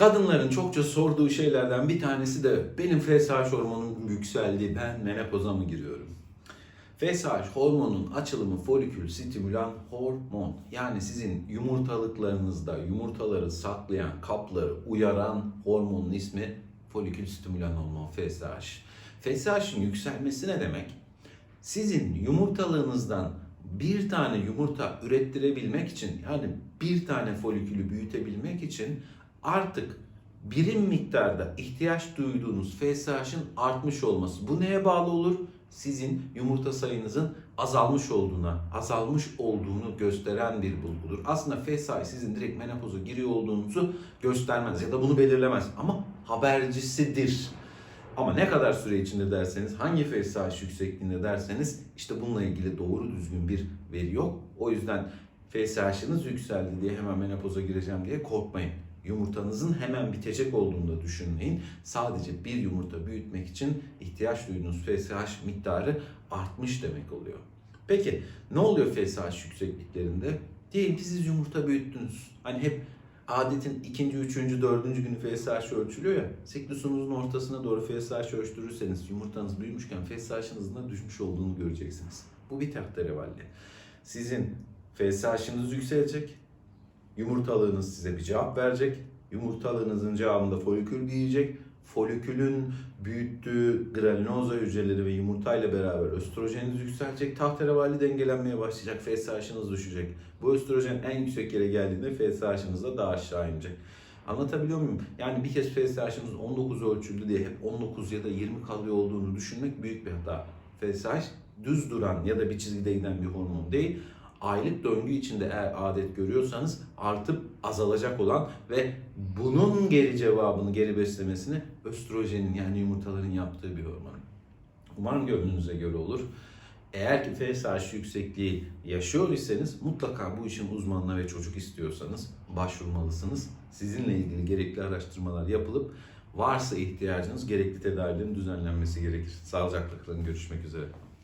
Kadınların çokça sorduğu şeylerden bir tanesi de benim FSH hormonum yükseldi, ben menopoza mı giriyorum? FSH hormonun açılımı folikül stimülan hormon. Yani sizin yumurtalıklarınızda yumurtaları saklayan, kapları uyaran hormonun ismi folikül stimülan hormon FSH. FSH'ın yükselmesi ne demek? Sizin yumurtalığınızdan bir tane yumurta ürettirebilmek için yani bir tane folikülü büyütebilmek için artık birim miktarda ihtiyaç duyduğunuz FSH'ın artmış olması. Bu neye bağlı olur? Sizin yumurta sayınızın azalmış olduğuna, azalmış olduğunu gösteren bir bulgudur. Aslında FSH sizin direkt menopoza giriyor olduğunuzu göstermez ya da bunu belirlemez ama habercisidir. Ama ne kadar süre içinde derseniz, hangi FSH yüksekliğinde derseniz işte bununla ilgili doğru düzgün bir veri yok. O yüzden FSH'ınız yükseldi diye hemen menopoza gireceğim diye korkmayın. Yumurtanızın hemen bitecek olduğunu da düşünmeyin. Sadece bir yumurta büyütmek için ihtiyaç duyduğunuz FSH miktarı artmış demek oluyor. Peki ne oluyor FSH yüksekliklerinde? Diyelim ki siz yumurta büyüttünüz. Hani hep adetin ikinci, üçüncü, dördüncü günü FSH ölçülüyor ya. Siklusunuzun ortasına doğru FSH ölçtürürseniz yumurtanız büyümüşken FSH'ınızın da düşmüş olduğunu göreceksiniz. Bu bir tahterevalli. Sizin FSH'ınız yükselecek. Yumurtalığınız size bir cevap verecek. Yumurtalığınızın cevabında folikül büyüyecek. Folikülün büyüttüğü granüloza hücreleri ve yumurtayla beraber östrojeniniz yükselecek. Tahterevalli dengelenmeye başlayacak. FSH'ınız düşecek. Bu östrojen en yüksek yere geldiğinde FSH'ınız da daha aşağı inecek. Anlatabiliyor muyum? Yani bir kez FSH'ınız 19 ölçüldü diye hep 19 ya da 20 kalıyor olduğunu düşünmek büyük bir hata. FSH düz duran ya da bir çizgide giden bir hormon değil. Aylık döngü içinde eğer adet görüyorsanız artıp azalacak olan ve bunun geri cevabını, geri beslemesini östrojenin yani yumurtaların yaptığı bir hormon. Umarım gönlünüze göre olur. Eğer ki FSH yüksekliği yaşıyor iseniz mutlaka bu işin uzmanına ve çocuk istiyorsanız başvurmalısınız. Sizinle ilgili gerekli araştırmalar yapılıp varsa ihtiyacınız gerekli tedavilerin düzenlenmesi gerekir. Sağlıcakla kalın. Görüşmek üzere.